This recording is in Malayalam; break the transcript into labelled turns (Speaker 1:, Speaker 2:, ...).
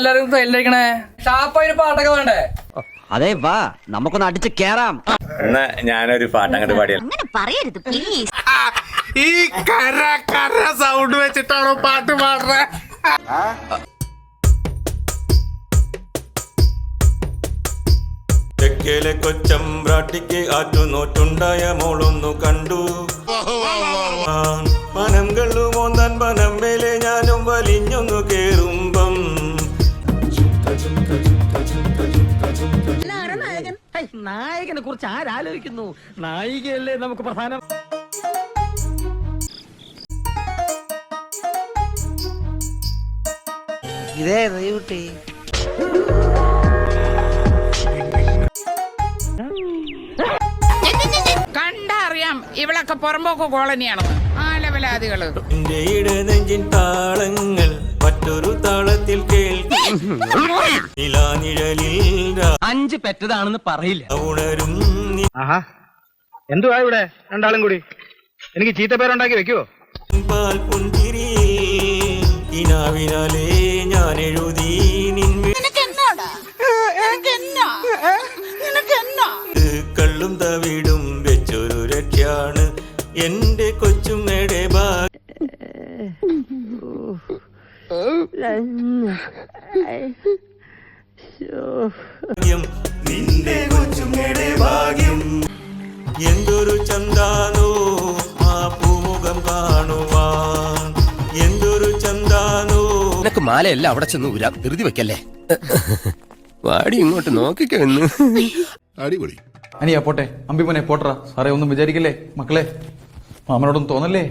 Speaker 1: എല്ലാരും സൈലന്റിരിക്കണേ ഷാപ്പായി പാട്ടൊക്കെ വേണ്ടേ?
Speaker 2: അതെ വാ നമുക്കൊന്ന് അടിച്ച് കേറാം.
Speaker 3: എന്നാ ഞാനൊരു പാട്ട് അങ്ങോട്ട് പാടിയാൽ
Speaker 4: അങ്ങനെ പറയരുത് പ്ലീസ്
Speaker 5: ഈ കര കര സൗണ്ട് വെച്ചിട്ടാണോ പാട്ട് പാടുന്നത്
Speaker 6: തെക്കേലെ കൊച്ചമ്പ്രാട്ടിക്ക് ആറ്റുനോറ്റുണ്ടായ മോളൊന്നു കണ്ടു. പനം കള്ളു മോന്താൻ പനം
Speaker 2: നായകനെ കുറിച്ച് ആരാലോചിക്കുന്നു? നായികയല്ലേ നമുക്ക് പ്രധാനം? ഇതേ റീവിട്ടി
Speaker 7: കണ്ടറിയാം ഇവളൊക്കെ പുറമ്പോക്ക് കോളനിയാണെന്ന്. ആ
Speaker 6: ലെവലാദികൾ താളങ്ങൾ മറ്റൊരു താളത്തിൽ കേൾക്കും നിലാനിഴലിൽ
Speaker 2: അഞ്ച് പെറ്റതാണെന്ന് പറയില്ല.
Speaker 6: ഉണരും
Speaker 8: ആഹാ. എന്തുവാ ഇവിടെ? രണ്ടാളും കൂടി. എനിക്ക് ചീത്ത പേരുണ്ടാക്കി വെക്കുവോ?
Speaker 6: പാൽ പുഞ്ചിരി. ഇനാവിനാലേ ഞാൻ എഴുതി കള്ളും തവിടും വെച്ചൊരു രക്ഷയാണ്. എന്റെ കൊച്ചുമ്മയുടെ ഭാഗ്യം നിന്റെ കൊച്ചുമ്മയുടെ ഭാഗ്യം എന്തൊരു ചന്താനോ ആ പൂമുഖം കാണുവാൻ? എന്തൊരു ചന്താനോ?
Speaker 5: നിനക്ക് മാലയല്ല അവിടെ ചെന്ന് ഊരാം. ധൃതി വെക്കല്ലേ? വാടി ഇങ്ങോട്ട് നോക്കിക്കുന്ന
Speaker 9: അടിപൊളി.
Speaker 1: അനിയാ പോട്ടെ. അമ്പിമനെ പോട്ടറ. സാറേ ഒന്നും വിചാരിക്കല്ലേ? മക്കളെ മാമനോടൊന്നും തോന്നല്ലേ?